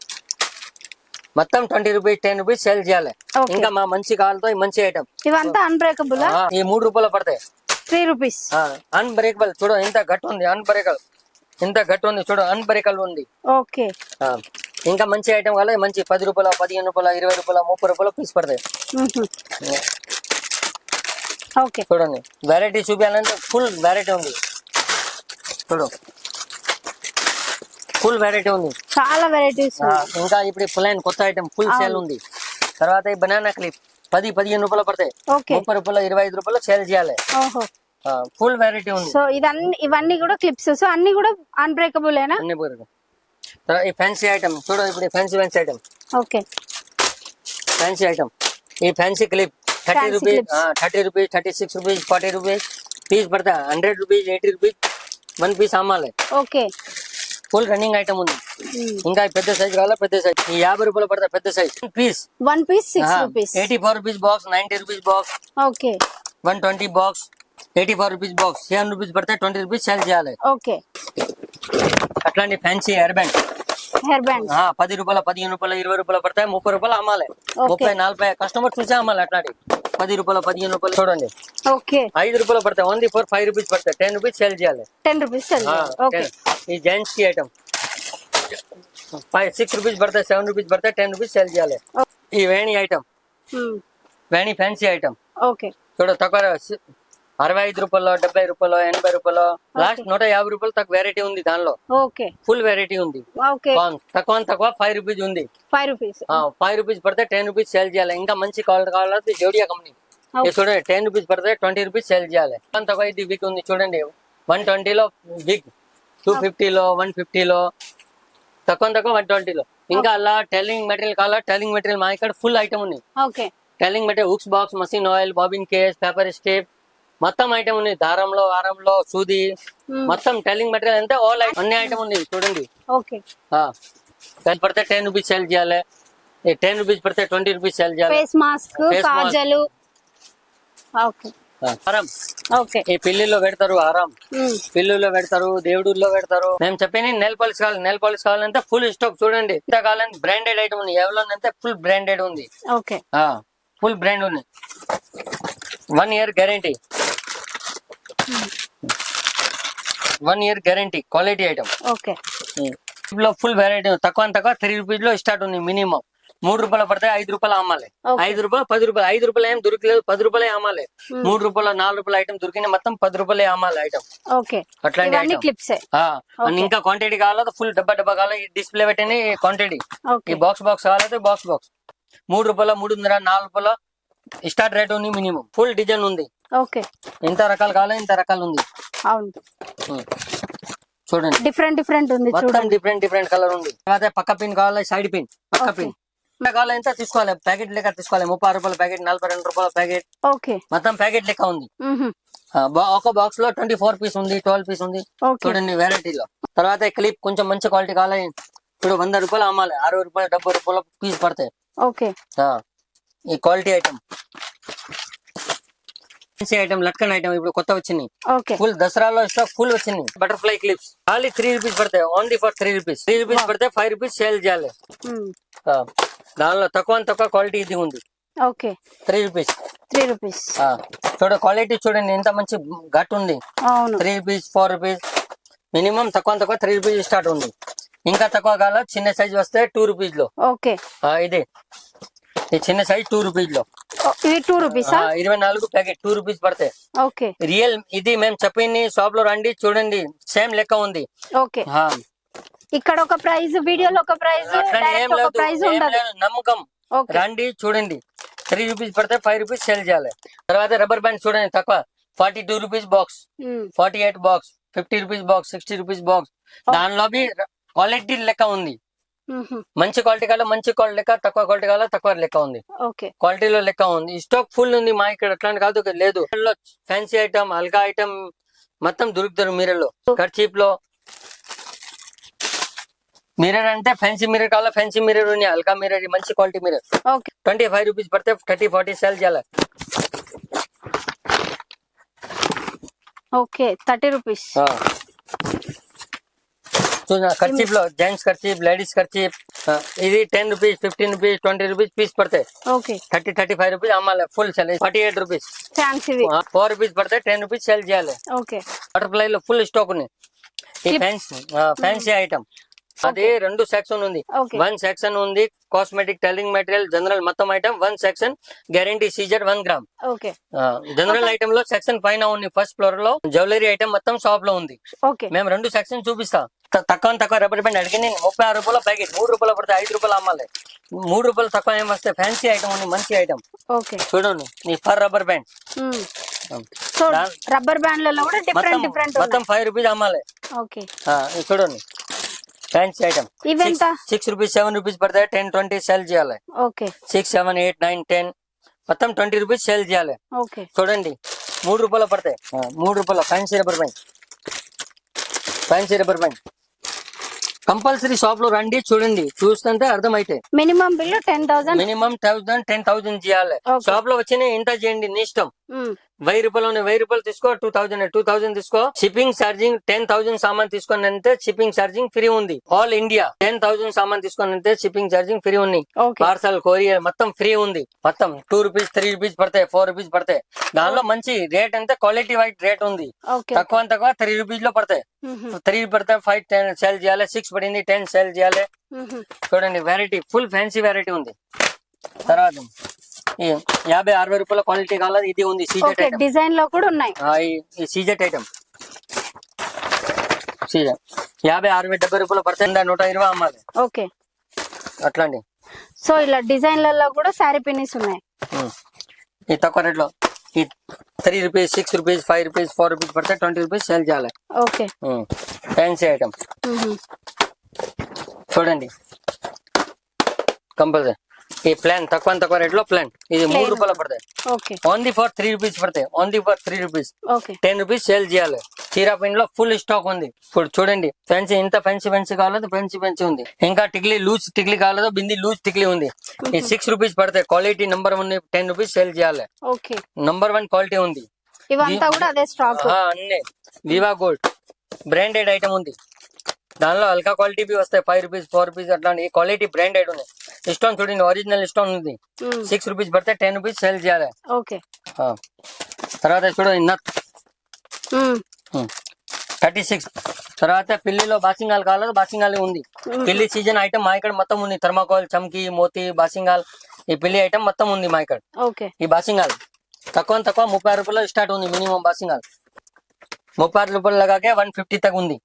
మొత్తం twenty rupees ten rupees sale చేయాలి. ఇంకా మా మంచి కావాలతో ఈ మంచి ఐటమ్ ఇవంతా అన్బ్రేకబుల్ ఈ మూడు రూపాయలు పడతాయి. త్రీ రూపీస్ అన్బ్రేకబుల్ చూడు ఎంత గట్టు ఉంది. అన్బ్రేకబుల్ ఎంత గట్టు ఉంది. చూడు అన్బ్రేకబుల్ ఉంది. ఓకే ఇంకా మంచి ఐటమ్ కావాలి మంచి పది రూపాయల పదిహేను రూపాయల ఇరవై రూపాయల ముప్పై రూపాయల పీస్ పడతాయి. ఓకే. చూడండి. వెరైటీ చూపించాలంటే ఫుల్ వెరైటీ ఉంది. చూడు. ఫుల్ వెరైటీ ఉంది. చాలా వెరైటీస్ ఇంకా ఇప్పుడు ప్లాన్ కొత్త ఐటమ్ ఫుల్ సేల్ ఉంది. తర్వాత ఈ బనానా క్లిప్ పది పదిహేను రూపాయలు పడతాయి. ముప్పై రూపాయలు ఇరవై ఐదు రూపాయలు సేల్ చేయాలి. ఫుల్ వెరైటీ ఉంది. సో ఇదన్ని ఇవన్నీ కూడా క్లిప్స్ సో అన్ని కూడా అన్బ్రేకబుల్ ఏనా? అన్ని పోరు ఈ ఫ్యాన్సీ ఐటమ్ చూడు ఇప్పుడు fancy fancy item okay. Fancy item ఈ fancy clip thirty rupees. Thirty rupees thirty six rupees forty rupees piece పడతా hundred rupees eighty rupees one piece అమ్మాలి ఓకే. ఫుల్ రన్నింగ్ ఐటమ్ ఉంది. ఇంకా ఈ పెద్ద సైజ్ కావాలా? పెద్ద సైజ్ యాభై రూపాయలు పడతా పెద్ద size piece one piece rupees eighty four rupees box ninety rupees box okay. One twenty box eighty four rupees box seven rupees పడితే ట్వంటీ రూపీస్ సేల్ చేయాలి. ఓకే. అట్లాంటి fancy hair band hair band పది రూపాయల పదిహేను రూపాయలు ఇరవై రూపాయలు పడతాయి ముప్పై రూపాయలు అమ్మాలి. ముప్పై నలభై కస్టమర్ చూసే అమ్మాలి అట్లాంటి. పది రూపాయలు పదిహేను రూపాయలు చూడండి. ఓకే ఐదు రూపాయలు పడతాయి ఓన్లీ ఫోర్ ఫైవ్ రూపీస్ పడతాయి. టెన్ రూపీస్ సేల్ చేయాలి. టెన్ రూపీస్ ఆ, ఓకే 10. ఈ జెంట్స్కి ఐటమ్ ఫైవ్ సిక్స్ రూపీస్ పడతాయి సెవెన్ రూపీస్ పడతాయి టెన్ రూపీస్ సేల్ చేయాలి. ఈ వేణి ఐటమ్ వేణి ఫ్యాన్సీ ఐటమ్ ఓకే చూడ తక్కువ అరవై ఐదు రూపాయలు డెబ్బై రూపాయలు ఎనభై రూపాయలు. లాస్ట్ నూట యాభై రూపాయలు తక్కువ వెరైటీ ఉంది దానిలో. ఓకే. ఫుల్ వెరైటీ ఉంది. తక్కువ తక్కువ ఫైవ్ రూపీస్ ఉంది. ఫైవ్ రూపీస్ ఫైవ్ రూపీస్ పడితే టెన్ రూపీస్ సేల్ చేయాలి. ఇంకా మంచి క్వాలిటీ కావాలంటే జోడియా కంపెనీ చూడండి టెన్ రూపీస్ పడితే ట్వంటీ రూపీస్ సేల్ చేయాలి. తక్కువ ఇది వీక్ ఉంది చూడండి. వన్ ట్వంటీలో బిగ్ టూ ఫిఫ్టీలో వన్ ఫిఫ్టీలో తక్కువ తక్కువ వన్ ట్వంటీలో ఇంకా అలా టెలింగ్ మెటీరియల్ కావాలా? టెలింగ్ మెటీరియల్ మా ఇక్కడ ఫుల్ ఐటమ్ ఉంది. Tailoring material hooks box machine oil bobbin case paper staple మొత్తం ఐటమ్ ఉంది. దారంలో ఆరంలో సూది. మొత్తం టెలింగ్ మెటీరియల్ అంతా ఆల్ అన్ని ఐటమ్ ఉంది. చూడండి. ఓకే. పడితే టెన్ రూపీస్ సేల్ చేయాలి. టెన్ రూపీస్ పడితే ట్వంటీ రూపీస్ సేల్ చేయాలి. Face mask. కాజలు. ఓకే. ఈ పెళ్ళిలో పెడతారు ఆరాం. పిల్లుల్లో పెడతారు దేవుడుల్లో పెడతారు. మేము చెప్పేది నెల్ పాలిష్ కావాలి. నెల్ పాలిష్ కావాలంటే ఫుల్ స్టాక్ చూడండి. ఎంత కావాలంటే బ్రాండెడ్ ఐటమ్ ఉంది. ఎవరిలో అంటే ఫుల్ బ్రాండెడ్ ఉంది. ఓకే. ఫుల్ బ్రాండ్ ఉంది. One year guarantee one year guarantee quality item. Okay. లో ఫుల్ వెరైటీ తక్కువ తక్కువ త్రీ రూపీస్లో స్టార్ట్ ఉంది మినిమం. మూడు రూపాయలు పడితే ఐదు రూపాయలు అమ్మాలి. ఐదు రూపాయలు పది రూపాయలు ఐదు రూపాయలు ఏం దొరకలేదు పది రూపాయలే అమ్మాలి. మూడు రూపాయలు నాలుగు రూపాయలు ఐటమ్ దొరికిన మొత్తం పది రూపాయలే అమ్మాలి ఐటమ్. అట్లాంటి క్లిప్సే ఇంకా క్వాంటిటీ కావాలా ఫుల్ డబ్బా డబ్బా కావాలా డిస్ప్లే పెట్టిన క్వాంటిటీ ఈ బాక్స్ బాక్స్ కావాలంటే బాక్స్ బాక్స్ మూడు రూపాయల మూడున్నర నాలుగు రూపాయల. స్టార్ట్ రేట్ ఉంది మినిమం. ఫుల్ డిజైన్ ఉంది. ఓకే. ఎంత రకాలు కావాలా? ఇంత రకాలు ఉంది. అవును. చూడండి. డిఫరెంట్ డిఫరెంట్ ఉంది మొత్తం చూడండి. డిఫరెంట్ డిఫరెంట్ కలర్ ఉంది. తర్వాత పక్క పిన్ కావాలి? Side pin. పక్క. పిన్. కావాలి? ఎంత తీసుకోవాలి? ప్యాకెట్ లెక్క తీసుకోవాలి. ముప్పై రూపాయల ప్యాకెట్ నలభై రెండు రూపాయల ప్యాకెట్. ఓకే. మొత్తం ప్యాకెట్ లెక్క ఉంది. ఒక బాక్స్లో ట్వంటీ ఫోర్ పీస్ ఉంది ట్వెల్వ్ పీస్ ఉంది. చూడండి వెరైటీలో తర్వాత క్లిప్ కొంచెం మంచి క్వాలిటీ కావాలి? ఇప్పుడు వంద రూపాయలు అమ్మాలి. అరవై రూపాయలు డెబ్బై రూపాయల పీస్ పడతాయి. ఓకే. ఈ క్వాలిటీ ఐటమ్ ఫ్యాన్సీ ఐటమ్ లట్కన్ ఐటమ్ ఇప్పుడు కొత్త వచ్చింది ఓకే ఫుల్ దసరాలో స్టాక్ ఫుల్ వచ్చింది బటర్ఫ్లై క్లిప్స్ ఖాళీ త్రీ రూపీస్ పడతాయి only for three rupees three rupees పడితే ఫైవ్ రూపీస్ సేల్ చేయాలి. ఆ, దానిలో తక్కువ తక్కువ క్వాలిటీ ఇది ఉంది. Okay three rupees three rupees చూడ క్వాలిటీ చూడండి ఎంత మంచి గట్ ఉంది. అవును. Three rupees four rupees minimum తక్కువ తక్కువ త్రీ రూపీస్ స్టార్ట్ ఉంది. ఇంకా తక్కువ కాల చిన్న సైజ్ వస్తే టూ రూపీస్లో. ఓకే ఆ, ఇది. ఈ చిన్న సైజ్ టూ రూపీస్లో. ఇది టూ రూపీసా ఇరవై నాలుగు ప్యాకెట్ టూ రూపీస్ పడతాయి. ఓకే. రియల్ ఇది మేము చెప్పింది షాప్లో రండి చూడండి సేమ్ లెక్క ఉంది. ఓకే. ఇక్కడ ఒక ప్రైస్ వీడియోలో ఒక ఉండదు. లేదు, నమ్మకం. రండి చూడండి. త్రీ రూపీస్ పడితే ఫైవ్ రూపీస్ సేల్ చేయాలి. తర్వాత రబ్బర్ బ్యాండ్ చూడండి తక్కువ. Forty two rupees box forty eight box fifty rupees box sixty rupees box దానిలో బి క్వాలిటీ లెక్క ఉంది. మంచి క్వాలిటీ కావాలి మంచి క్వాలిటీ లెక్క తక్కువ క్వాలిటీ కావాలి తక్కువ లెక్క ఉంది. క్వాలిటీలో లెక్క ఉంది. స్టాక్ ఫుల్ ఉంది మా ఇక్కడ అట్లాంటి కాదు లేదు. ఫ్యాన్సీ ఐటమ్ హల్కా ఐటమ్ మొత్తం దొరుకుతారు మీరలో. కర్చీప్లో మిర్రర్ అంటే ఫ్యాన్సీ మిర్రర్ కావాలా ఫ్యాన్సీ మిర్రర్ ఉంది హల్కా మిర్రర్ మంచి quality mirror. Twenty five rupees పడితే థర్టీ ఫార్టీ సేల్ చేయాలి? Okay thirty rupees. ఖర్చీప్లో gents kerchief ladies kerchief ఇది ten rupees fifteen rupees twenty rupees piece పడతాయి. థర్టీ థర్టీ ఫైవ్ రూపీస్ అమ్మాలి full sell forty eight rupees. Four rupees పడితే ten rupees sale చేయాలి. Butterfly లో full stock ఉంది. ఈ. Fancy fancy item. అది రెండు సెక్షన్ ఉంది. వన్ సెక్షన్ ఉంది కాస్మెటిక్ టెలింగ్ మెటీరియల్ జనరల్ మొత్తం item one section guarantee scissor one gram. General ఐటమ్లో section పైన ఉంది ఫస్ట్ ఫ్లోర్లో జ్యువెలరీ ఐటమ్ మొత్తం షాప్లో ఉంది. ఓకే. మేము రెండు సెక్షన్ చూపిస్తా. తక్కువ తక్కువ రబ్బర్ బ్యాండ్ అడిగింది. ముప్పై ఆరు రూపాయల ప్యాకెట్ మూడు రూపాయలు పడితే ఐదు రూపాయలు అమ్మాలి. మూడు రూపాయలు తక్కువ ఏం వస్తే ఫ్యాన్సీ ఐటమ్ ఉంది మంచి ఐటమ్ చూడండి నీ ఫర్ రబ్బర్ బ్యాండ్ రబ్బర్ బ్యాండ్లలో కూడా మొత్తం డిఫరెంట్ డిఫరెంట్ మొత్తం ఫైవ్ రూపీస్ అమ్మాలి. చూడండి. ఫ్యాన్సీ ఐటమ్ ఇవెంత సిక్స్ రూపీస్ సెవెన్ రూపీస్ పడతాయి టెన్ ట్వంటీ సేల్ చేయాలి. Okay. Six seven eight nine ten మొత్తం ట్వంటీ రూపీస్ సేల్ చేయాలి. చూడండి మూడు రూపాయలు పడతాయి మూడు రూపాయలు fancy rubber band fancy rubber band compulsory షాప్లో రండి చూడండి. చూస్తుంటే అర్థమైతే. Minimum bill ten thousand. Minimum thousand ten thousand చేయాలి. షాప్లో వచ్చిన ఇంత చేయండి నీ ఇష్టం. వెయ్యి రూపాయలు ఉన్నాయి, వెయ్యి రూపాయలు తీసుకో టూ థౌసండ్ టూ థౌసండ్ తీసుకో. షిప్పింగ్ ఛార్జింగ్ టెన్ థౌసండ్ సామాన్ తీసుకొని అంటే షిప్పింగ్ ఛార్జింగ్ ఫ్రీ ఉంది. ఆల్ ఇండియా టెన్ థౌసండ్ సామాన్ తీసుకొని అంటే షిప్పింగ్ ఛార్జింగ్ ఫ్రీ ఉంది పార్సల్ కొరియర్ మొత్తం ఫ్రీ ఉంది. మొత్తం టూ రూపీస్ త్రీ రూపీస్ పడతాయి ఫోర్ రూపీస్ పడతాయి. దానిలో మంచి రేట్ అంటే క్వాలిటీ వైట్ రేట్ ఉంది. తక్కువ తక్కువ త్రీ రూపీస్లో పడతాయి. త్రీ పడతాయి ఫైవ్ టెన్ సేల్ చేయాలి సిక్స్ పడింది టెన్ సేల్ చేయాలి. చూడండి వెరైటీ ఫుల్ ఫ్యాన్సీ వెరైటీ ఉంది. తర్వాత యాభై అరవై రూపాయల క్వాలిటీ కావాలి ఇది ఉంది సీజెట్ ఐటమ్. డిజైన్లో కూడా ఉన్నాయి. సీజెట్ ఐటమ్. సీజెట్ యాభై అరవై డెబ్బై రూపాయలు పడుతుంది నూట ఇరవై అమ్మాలి. ఓకే. అట్లాంటి. సో ఇలా డిజైన్లలో కూడా శారీ పిన్నిస్ ఉన్నాయి. ఈ తక్కువ రేట్లో. ఈ three rupees six rupees five rupees four rupees పడితే ట్వంటీ రూపీస్ సేల్ చేయాలి. ఓకే. ఫ్యాన్సీ ఐటమ్ చూడండి. కంపల్సరీ ఈ ప్లాన్ తక్కువ తక్కువ రేట్లో ప్లాన్. ఇది మూడు. రూపాయలు పడతాయి. ఓన్లీ ఫర్ త్రీ రూపీస్ పడతాయి. Only for three rupees. Ten rupees sale చేయాలి. చీరా పెన్లో ఫుల్ స్టాక్ ఉంది. ఇప్పుడు చూడండి ఫ్యాన్సీ ఇంత ఫ్యాన్సీ ఫ్యాన్సీ కావాలో ఫ్యాన్సీ ఫ్యాన్సీ ఉంది. ఇంకా టిక్లీ లూజ్ టిక్లీ కావాలో బింది లూజ్ టిక్లీ ఉంది. ఈ సిక్స్ రూపీస్ పడతాయి. Quality number one ten rupees sale చేయాలి. నంబర్ వన్ క్వాలిటీ ఉంది. ఇవంతా కూడా అదే స్టాక్ ఆ, అన్నీ. వివా గోల్డ్ బ్రాండెడ్ ఐటమ్ ఉంది. దానిలో హల్కా క్వాలిటీ బి వస్తాయి ఫైవ్ రూపీస్ ఫోర్ రూపీస్ అట్లాంటి. క్వాలిటీ బ్రాండెడ్ ఉన్నాయి స్టోన్ చూడండి ఒరిజినల్ స్టోన్ ఉంది. సిక్స్ రూపీస్ పడితే టెన్ రూపీస్ సేల్ చేయాలి. ఓకే. తర్వాత చూడండి నత్ థర్టీ సిక్స్ తర్వాత పిల్లిలో బాసింగాల్ కావాలి బాసింగాల్ ఉంది. పిల్లి సీజన్ ఐటమ్ మా ఇక్కడ మొత్తం ఉంది. థర్మాకోల్ చమ్కి మోతి బాసింగాల్ ఈ పిల్లి ఐటమ్ మొత్తం ఉంది మా ఇక్కడ. ఈ బాసింగాల్ తక్కువ తక్కువ ముప్పై రూపాయలు స్టార్ట్ ఉంది మినిమం బాసింగాల్ ముప్పై ఆరు రూపాయలు లగాకే వన్ ఫిఫ్టీ తగ్గ ఉంది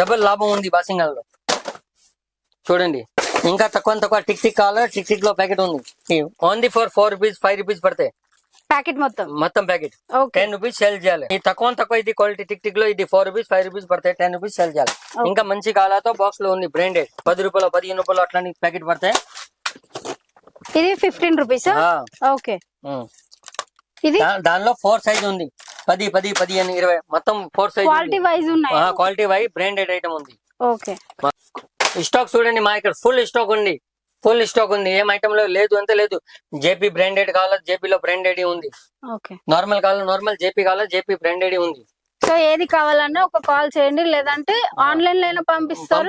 డబుల్ లాభం ఉంది బాసింగాల్లో. చూడండి. ఇంకా తక్కువ తక్కువ టిక్ టిక్ కావాలి? టిక్ టిక్లో ప్యాకెట్ ఉంది. Only for four rupees five rupees పడతాయి ప్యాకెట్ మొత్తం? మొత్తం ప్యాకెట్. టెన్ రూపీస్ సేల్ చేయాలి. ఈ తక్కువ తక్కువ ఇది క్వాలిటీ టిక్ టిక్లో ఇది ఫోర్ రూపీస్ ఫైవ్ రూపీస్ పడతాయి టెన్ రూపీస్ సేల్ చేయాలి. ఇంకా మంచి కాలాతో బాక్స్లో ఉంది బ్రాండెడ్ పది రూపాయలు పదిహేను రూపాయలు అట్లాంటి ప్యాకెట్ పడతాయి ఇది ఫిఫ్టీన్ రూపీస్? ఓకే. ఇది? దానిలో ఫోర్ సైజ్ ఉంది. పది పది పదిహేను ఇరవై. మొత్తం ఫోర్ సైజ్ క్వాలిటీ వైజ్ ఉన్నాయి? క్వాలిటీ వై బ్రాండెడ్ ఐటమ్ ఉంది. ఓకే. స్టాక్ చూడండి మా ఇక్కడ ఫుల్ స్టాక్ ఉంది. ఫుల్ స్టాక్ ఉంది. ఏం ఐటమ్లో లేదు అంతే లేదు. జేపీ బ్రాండెడ్ కావాలా? జేపీలో బ్రాండెడ్ ఉంది. నార్మల్ కావాలా? నార్మల్ జేపీ కావాలా? జేపీ బ్రాండెడ్ ఉంది. సో ఏది కావాలన్నా ఒక కాల్ చేయండి. లేదంటే ఆన్లైన్లో పంపిస్తారు.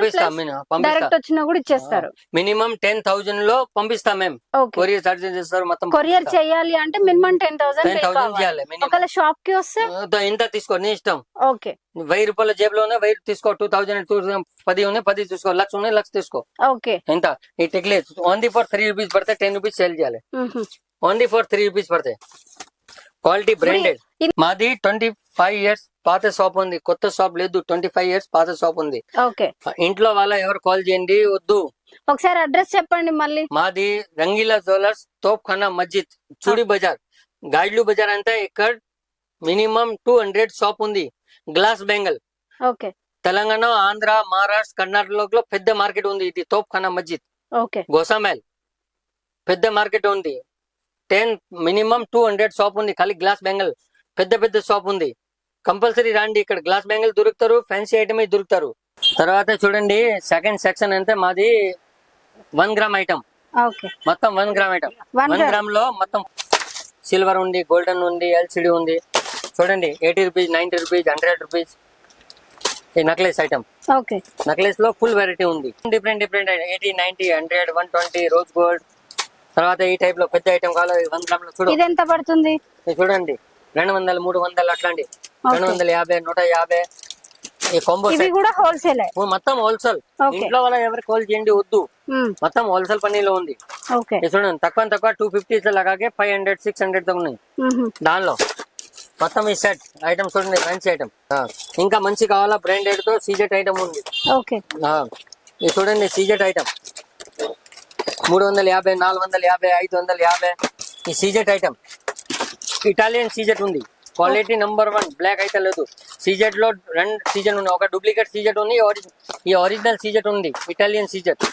డైరెక్ట్ వచ్చినా కూడా ఇచ్చేస్తారు. మినిమం టెన్ థౌజండ్లో పంపిస్తాం మేము కొరియర్ చేస్తారు మొత్తం కొరియర్ చేయాలి అంటే మినిమం టెన్ థౌసండ్ థౌసండ్ ఒకవేళ షాప్కి వస్తే ఇంత తీసుకో నీ ఇష్టం. ఓకే. వెయ్యి రూపాయల జేబులో ఉన్నాయి వెయ్యి తీసుకో టూ థౌసండ్ టూ పది ఉన్నాయి పది తీసుకో లక్ష ఉన్నాయి లక్ష తీసుకో. ఓకే. ఎంత? ఈ టిక్లే ఓన్లీ ఫర్ త్రీ రూపీస్ పడితే టెన్ రూపీస్ సేల్ చేయాలి. ఓన్లీ ఫర్ త్రీ రూపీస్ పడతాయి క్వాలిటీ బ్రాండెడ్. మాది ట్వంటీ ఫైవ్ ఇయర్స్ పాత షాప్ ఉంది. కొత్త షాప్ లేదు. ట్వంటీ ఫైవ్ ఇయర్స్ పాత షాప్ ఉంది. ఓకే. ఇంట్లో వాళ్ళ ఎవరు కాల్ చేయండి. వద్దు. ఒకసారి అడ్రస్ చెప్పండి మళ్ళీ. మాది రంగీలా జ్యువెలర్స్ తోప్ఖానా మస్జిద్ చూడి బజార్. గాడ్లు బజార్ అంటే ఇక్కడ మినిమం టూ హండ్రెడ్ షాప్ ఉంది. Glass bangle okay. Telangana Andhra Maharashtra కర్ణాటకలో పెద్ద మార్కెట్ ఉంది. ఇది తోప్ఖానా మస్జిద్. ఓకే. గోసామెల్. పెద్ద మార్కెట్ ఉంది. Ten minimum two hundred shop ఉంది. ఖాళీ గ్లాస్ బెంగల్ పెద్ద పెద్ద షాప్ ఉంది. కంపల్సరీ రండి. ఇక్కడ గ్లాస్ బెంగల్ దొరుకుతారు ఫ్యాన్సీ ఐటమ్ దొరుకుతారు. తర్వాత చూడండి సెకండ్ సెక్షన్ అంటే మాది వన్ గ్రామ్ ఐటమ్ మొత్తం వన్ గ్రామ్ ఐటమ్ వన్. గ్రామ్లో మొత్తం సిల్వర్ ఉంది గోల్డెన్ ఉంది ఎల్సిడి ఉంది. చూడండి eighty rupees ninety rupees hundred rupees ఈ నక్లెస్ ఐటమ్ ఓకే. నక్లెస్లో ఫుల్ వెరైటీ ఉంది. Different different eighty ninety hundred one twenty rose gold తర్వాత ఈ టైప్లో పెద్ద ఐటమ్ కావాలి వన్ గ్రామ్లో చూడు. ఇది ఎంత పడుతుంది? ఇది చూడండి. రెండు వందలు మూడు వందలు అట్లాంటి. రెండు వందల యాభై నూట యాభై. ఈ కాంబో ఇవి కూడా హోల్సేల్. మొత్తం హోల్సేల్. ఇంట్లో వాళ్ళ ఎవరు కాల్ చేయండి వద్దు. మొత్తం హోల్సేల్ పన్నీలో ఉంది. చూడండి తక్కువ తక్కువ టూ ఫిఫ్టీ లగాకే ఫైవ్ హండ్రెడ్ సిక్స్ హండ్రెడ్ దాకా ఉన్నాయి. దానిలో. మొత్తం ఈ సెట్. ఐటమ్ చూడండి మంచి ఐటమ్. ఇంకా మంచి కావాలా బ్రాండెడ్తో సీజెట్ ఐటమ్ ఉంది. ఇది చూడండి సీజెట్ ఐటమ్. మూడు వందల యాభై నాలుగు వందల యాభై ఐదు వందల యాభై. ఈ సీజెట్ ఐటమ్. ఇటాలియన్ సీజెట్ ఉంది. క్వాలిటీ నెంబర్ వన్ బ్లాక్ అయితే లేదు. సీజెట్లో రెండు సీజన్ ఉన్నాయి. ఒక డూప్లికేట్ సీజెట్ ఉంది ఈ ఒరిజినల్ సీజెట్ ఉంది. ఇటాలియన్ సీజెట్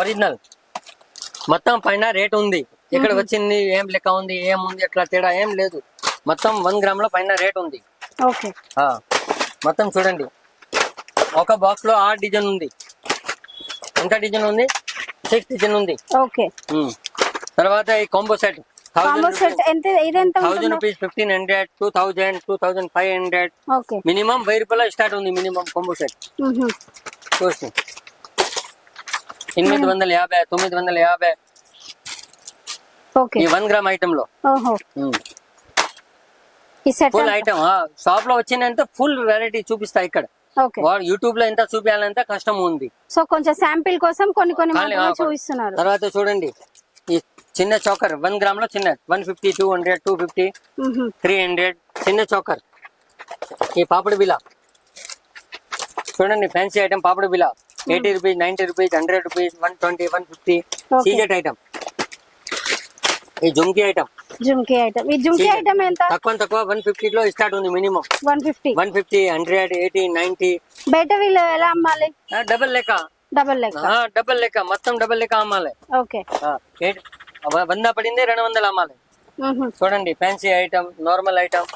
ఒరిజినల్ మొత్తం పైన రేట్ ఉంది. ఇక్కడ వచ్చింది ఏం లెక్క ఉంది ఏం ఉంది అట్లా తేడా ఏం లేదు. మొత్తం వన్ గ్రామ్లో పైన రేట్ ఉంది. మొత్తం చూడండి. ఒక బాక్స్లో ఆరు డిజైన్ ఉంది. ఎంత డిజైన్ ఉంది? సిక్స్ డిజైన్ ఉంది. ఓకే. తర్వాత ఈ combo set thousand rupees fifteen hundred two thousand two thousand five hundred minimum వెయ్యి రూపాయల స్టార్ట్ ఉంది మినిమం కాంబో సెట్. చూసి. ఎనిమిది వందల యాభై తొమ్మిది వందల యాభై. ఈ వన్ గ్రామ్ ఐటమ్లో. ఫుల్ ఐటమ్ షాప్లో వచ్చినంత ఫుల్ వెరైటీ చూపిస్తా ఇక్కడ. యూట్యూబ్లో ఎంత చూపించాలంటే కష్టం ఉంది. సో కొంచెం శాంపిల్ కోసం కొన్ని కొన్ని చూపిస్తున్నారు. తర్వాత చూడండి. చిన్న చౌకర్ వన్ గ్రామ్లో చిన్న one fifty two hundred two fifty. Three hundred చిన్న చౌకర్. ఈ పాపడి బిలా. చూడండి ఫ్యాన్సీ ఐటమ్ పాపడి బిలా. Eighty rupees ninety rupees hundred rupees one twenty one fifty. CZ item. ఈ జుమ్కీ ఐటమ్. జుమ్కీ ఐటమ్. ఈ జుమ్కీ ఐటమ్ ఎంత? తక్కువ తక్కువ వన్ ఫిఫ్టీ లో స్టార్ట్ ఉంది minimum. One fifty. One fifty hundred eighty ninety బయట వీళ్ళు ఎలా అమ్మాలి? డబల్ లెక్క. డబల్ లెక్క. డబల్ లెక్క. మొత్తం డబల్ లెక్క అమ్మాలి. ఓకే. వంద పడింది రెండు వందలు అమ్మాలి. చూడండి ఫ్యాన్సీ ఐటమ్ నార్మల్ ఐటమ్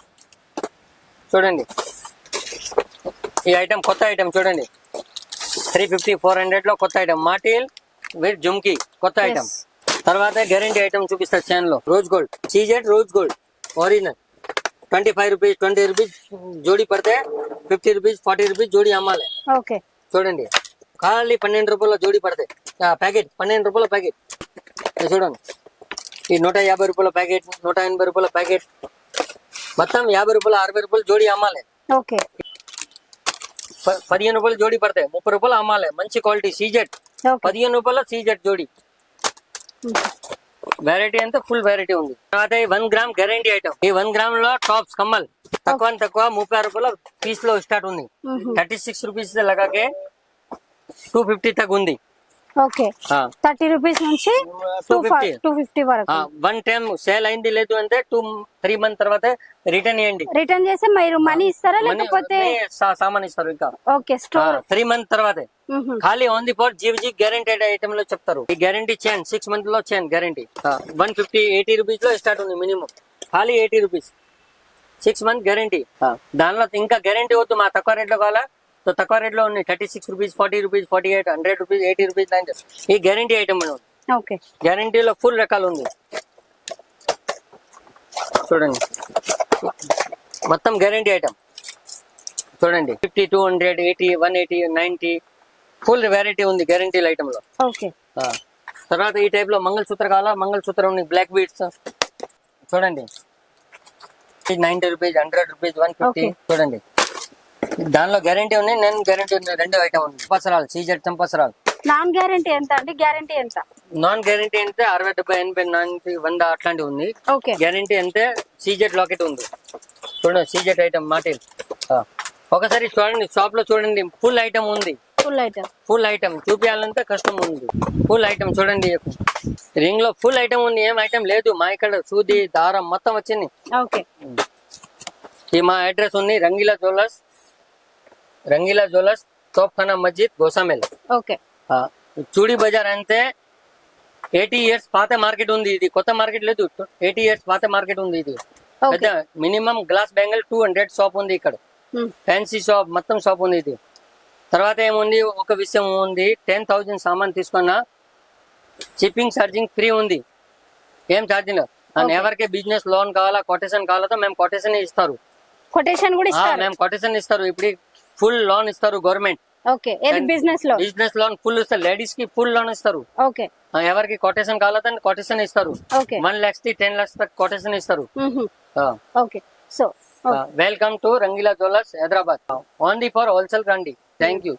చూడండి. ఈ ఐటమ్ కొత్త ఐటమ్ చూడండి. త్రీ ఫిఫ్టీ ఫోర్ హండ్రెడ్లో కొత్త ఐటమ్ మాటిల్ విత్ జుమ్కి కొత్త ఐటమ్ తర్వాత గ్యారంటీ ఐటమ్ చూపిస్తారు చైన్లో. Rose gold CZ rose gold original twenty five rupees twenty rupees జోడీ పడితే ఫిఫ్టీ రూపీస్ ఫార్టీ రూపీస్ జోడీ అమ్మాలి. ఓకే. చూడండి. ఖాళీ పన్నెండు రూపాయల జోడీ పడతాయి ప్యాకెట్ పన్నెండు రూపాయల ప్యాకెట్. చూడండి. ఈ నూట యాభై రూపాయల ప్యాకెట్ నూట ఎనభై రూపాయల ప్యాకెట్. మొత్తం యాభై రూపాయలు అరవై రూపాయలు జోడీ అమ్మాలి. ఓకే. పదిహేను రూపాయలు జోడీ పడతాయి ముప్పై రూపాయలు అమ్మాలి. మంచి క్వాలిటీ సీజెట్ పదిహేను రూపాయల సీజెట్ జోడీ వెరైటీ అంతా ఫుల్ వెరైటీ ఉంది. తర్వాత ఈ వన్ గ్రామ్ గ్యారంటీ ఐటమ్ ఈ వన్ గ్రామ్లో టాప్స్ కమ్మల్. తక్కువ తక్కువ ముప్పై రూపాయల పీస్లో స్టార్ట్ ఉంది. థర్టీ సిక్స్ రూపీస్ లగాకే టూ ఫిఫ్టీ తగ్గ ఉంది ఓకే. థర్టీ రూపీస్ నుంచి టూ 250. Two fifty. వరకు. వన్ టైం సేల్ అయింది లేదు అంటే టూ త్రీ మంత్ తర్వాత రిటర్న్ ఇవ్వండి రిటర్న్ చేస్తే మీరు మనీ ఇస్తారా లేకపోతే సామాన్ ఇస్తారు ఇంకా. Okay store. త్రీ మంత్ తర్వాతే. ఖాళీ ఆన్ ది స్పాట్ జీవజీ గ్యారంటీడ్ ఐటమ్లో చెప్తారు. ఈ గ్యారంటీ చేయన్ సిక్స్ మంత్లో చేయన్ గ్యారంటీ వన్ ఫిఫ్టీ ఎయిటీ రూపీస్లో స్టార్ట్ ఉంది మినిమం. ఖాళీ eighty rupees. Six month guarantee. దానిలో ఇంకా గ్యారంటీ వద్దు మా తక్కువ రేట్లో కావాలా? సో తక్కువ రేట్లో ఉన్నాయి. Thirty six rupees forty rupees forty eight hundred rupees eighty rupees ninety ఈ గ్యారంటీ ఐటమ్ ఓకే. గ్యారంటీలో ఫుల్ రకాలు ఉంది. చూడండి. మొత్తం గ్యారంటీ ఐటమ్. చూడండి. Fifty two hundred eighty one eighty ninety. Full variety ఉంది గ్యారంటీ ఐటమ్లో. తర్వాత ఈ టైప్లో మంగళసూత్ర కావాలా? మంగళసూత్రం ఉంది బ్లాక్ బీడ్స్ చూడండి. Ninety rupees hundred rupees one fifty. చూడండి. దానిలో గ్యారంటీ ఉంది నేను గ్యారంటీ ఉంది రెండు ఐటమ్ ఉంది చంపసరాలు సీజెడ్ చంపసరాలు నాన్ గ్యారంటీ ఎంత అండి? గ్యారంటీ ఎంత? నాన్ గ్యారంటీ అంటే అరవై డెబ్బై ఎనభై నైన్టీ వంద అట్లాంటివి ఉంది. ఓకే. గ్యారంటీ అంటే సీజెట్ లాకెట్ ఉంది. చూడండి సీజెట్ ఐటమ్ మాటిల్ ఒకసారి చూడండి షాప్లో చూడండి ఫుల్ ఐటమ్ ఉంది. ఫుల్ ఐటమ్ ఫుల్ ఐటమ్ చూపించాలంటే కష్టం ఉంది. ఫుల్ ఐటమ్ చూడండి. రింగ్లో ఫుల్ ఐటమ్ ఉంది ఏం ఐటమ్ లేదు. మా ఇక్కడ సూది దారం మొత్తం వచ్చింది. ఓకే. ఈ మా అడ్రస్ ఉంది Rangeela jewellers Rangeela jewellers Topkhana Masjid Goshamahal okay Choodi Bazar అంటే ఎయిటీ ఇయర్స్ పాత మార్కెట్ ఉంది ఇది కొత్త మార్కెట్ లేదు ఎయిటీ ఇయర్స్ పాత మార్కెట్ ఉంది ఇది పెద్ద minimum glass bangle two hundred shop ఉంది ఇక్కడ ఫ్యాన్సీ షాప్ మొత్తం షాప్ ఉంది ఇది తర్వాత ఏముంది ఒక విషయం ఉంది టెన్ థౌజండ్ సామాన్ తీసుకున్నా షిప్పింగ్ ఛార్జింగ్ ఫ్రీ ఉంది ఏం ఛార్జింగ్ అండ్. ఎవరికి బిజినెస్ లోన్ కావాలా కొటేషన్ కావాలా మేము కొటేషన్ ఇస్తారు. కొటేషన్ కూడా మేము కొటేషన్ ఇస్తారు. ఇప్పుడు ఫుల్ లోన్ ఇస్తారు గవర్నమెంట్. ఓకే ఏది? And- బిజినెస్లో బిజినెస్ లోన్ ఫుల్ ఇస్తారు. లేడీస్కి ఫుల్ లోన్ ఇస్తారు. ఓకే. ఎవరికి కొటేషన్ కావాలా కొటేషన్ ఇస్తారు. ఓకే. వన్ లాక్స్కి టెన్ లాక్స్ కొటేషన్ ఇస్తారు. Okay. So welcome to Rangeela jewellers Hyderabad only for wholesale రండి థ్యాంక్ యూ